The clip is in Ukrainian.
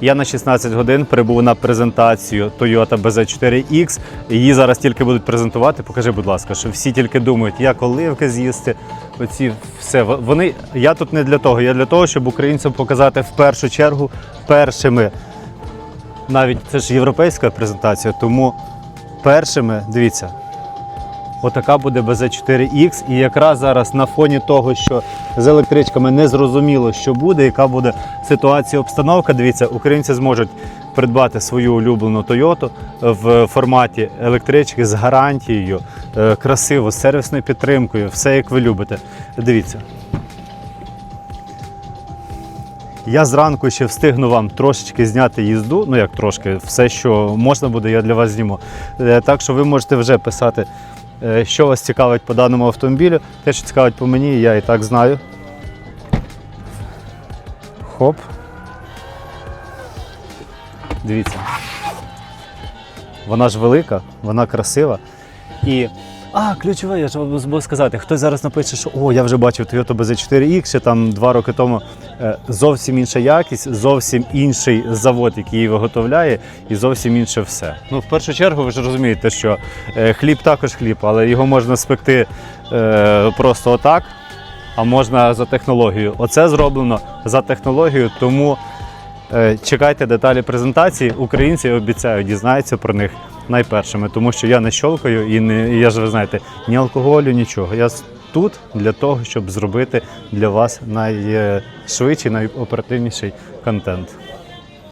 Я на 16 годин прибув на презентацію Toyota BZ4X. Її зараз тільки будуть презентувати. Покажи, будь ласка, що всі тільки думають, як оливки з'їсти. Оці все. Вони я тут не для того, я для того, щоб українцям показати в першу чергу першими. Навіть це ж європейська презентація, тому першими, дивіться, Отака буде BZ4X, і якраз зараз на фоні того, що з електричками не зрозуміло, що буде, яка буде ситуація, обстановка. Дивіться, українці зможуть придбати свою улюблену Toyota в форматі електрички з гарантією, е, красиво, з сервісною підтримкою, все як ви любите. Дивіться. Я зранку ще встигну вам трошечки зняти їзду. Ну як трошки, все, що можна буде, я для вас зніму. Е, Так що ви можете вже писати, що вас цікавить по даному автомобілю. Те, що цікавить по мені, я і так знаю. Хоп. Дивіться. Вона ж велика, вона красива. І. А, ключове, я ж забув сказати. Хтось зараз напише, що о, я вже бачив Toyota BZ4X, ще там два роки тому Е, зовсім інша якість, зовсім інший завод, який її виготовляє, і зовсім інше все. Ну, в першу чергу, ви ж розумієте, що е, хліб також хліб, але його можна спекти е, просто отак, а можна за технологією. Оце зроблено за технологією, тому е, чекайте деталі презентації. Українці обіцяю дізнаються про них найпершими, тому що я не щолкаю і не я ж ви знаєте, ні алкоголю, нічого. Я тут для того, щоб зробити для вас найшвидший, найоперативніший контент.